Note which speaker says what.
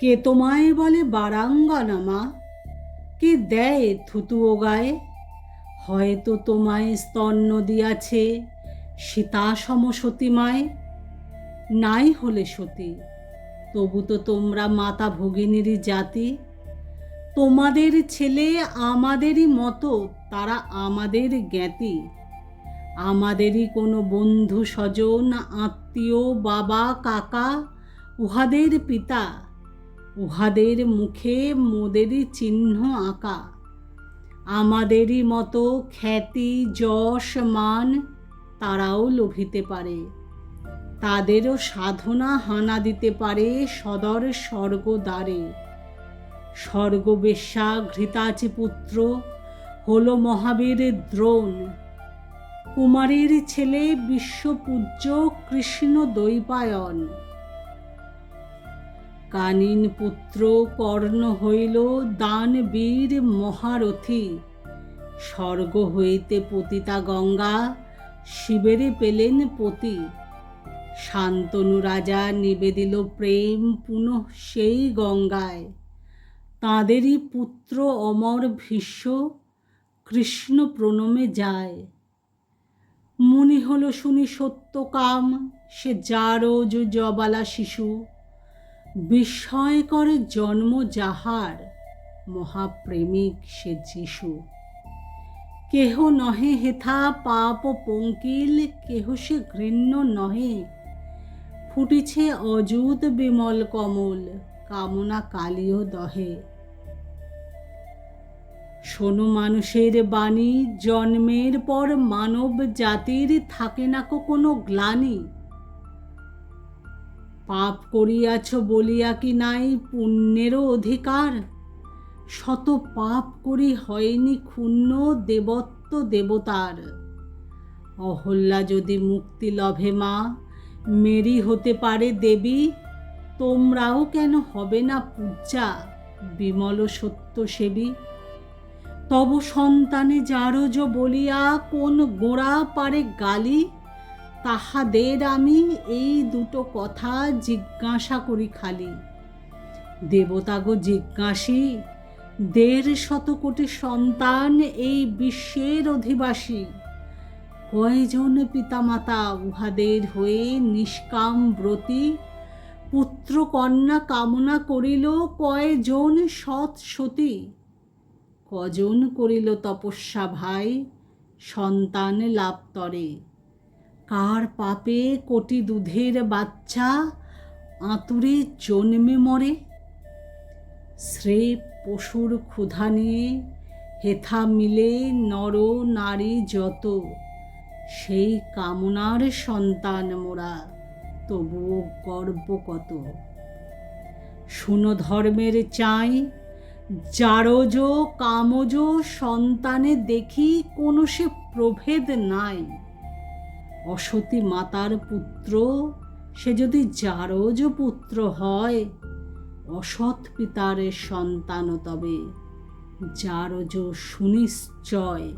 Speaker 1: কে তোমায় বলে বারাঙ্গনা মা? কে দেয় থুতু ও গায়ে? হয়তো তোমায় স্তন্য দিয়াছে সীতা সম সতীমায় নাই হলে সতী, তবু তো তোমরা মাতা ভগিনীরই জাতি। তোমাদের ছেলে আমাদেরই মতো, তারা আমাদের জ্ঞাতি। আমাদেরই কোনো বন্ধু স্বজন, আত্মীয়, বাবা, কাকা, উহাদের পিতা উহাদের মুখে মোদেরই চিহ্ন আঁকা। আমাদেরই মতো খ্যাতি, যশ, মান তারাও লোভিতে পারে। তাদেরও সাধনা হানা দিতে পারে সদর স্বর্গ স্বর্গদ্বারে স্বর্গবেশ্যা ঘৃতাচি পুত্র, হলো মহাবীর দ্রোণ। কুমারীর ছেলে বিশ্বপূজ্য কৃষ্ণ দৈপায়ন কানিন পুত্র কর্ণ হইল দানবীর মহারথী। স্বর্গ হইতে পতিতা গঙ্গা, শিবেরে পেলেন পতি। শান্তনু রাজা নিবেদিল প্রেম পুনঃ সেই গঙ্গায়। তাঁদেরই পুত্র অমর ভীষ্ম কৃষ্ণ প্রণমে যায়। মুনি হল শুনি সত্যকাম সে যারজ জবালা শিশু। বিস্ময় করে জন্ম যাহার, মহাপ্রেমিক সে যিশু। কেহ নহে হেথা পাপ পঙ্কিল, কেহ সে ঘৃণ্য নহে। ফুটিছে অযুত বিমল কমল, কামনা কালীয় দহে। শোনো মানুষের বাণী, জন্মের পর মানব জাতির থাকে না কোনো গ্লানি। পাপ করিয়াছ বলিয়া কি নাই পুণ্যেরও অধিকার? শত পাপ করি হয়নি ক্ষুণ্ণ দেবত্ব দেবতার। অহল্যা যদি মুক্তি লভে মা, মেরি হতে পারে দেবী, তোমরাও কেন হবে না পূজা, বিমল সত্য সেবী? তব সন্তানে যারজ বলিয়া কোন গোড়া পারে গালি? তাহাদের আমি এই দুটো কথা জিজ্ঞাসা করি খালি। দেবতাগো জিজ্ঞাসী, দেড় শত কোটি সন্তান এই বিশ্বের অধিবাসী। কয়জন পিতামাতা উহাদের হয়ে নিষ্কাম ব্রতী, পুত্র কন্যা কামনা করিল কয়জন সৎ সতী? কজন করিল তপস্যা ভাই, সন্তান লাভ তরে? কার পাপে কোটি দুধের বাচ্চা আঁতুরে জন্মে মরে? শ্রে পশুর ক্ষুধা নিয়ে হেথা মিলে নর নারী যত, সেই কামনার সন্তান মোরা, তবুও গর্ব কত? শুনো ধর্মের চাই, জারজ কামজ সন্তানে দেখি কোনো সে প্রভেদ নাই। অসতী মাতার পুত্র সে যদি জারজ পুত্র হয় অসৎ পিতারের সন্তান তবে। জারজ সুনিশ্চয়।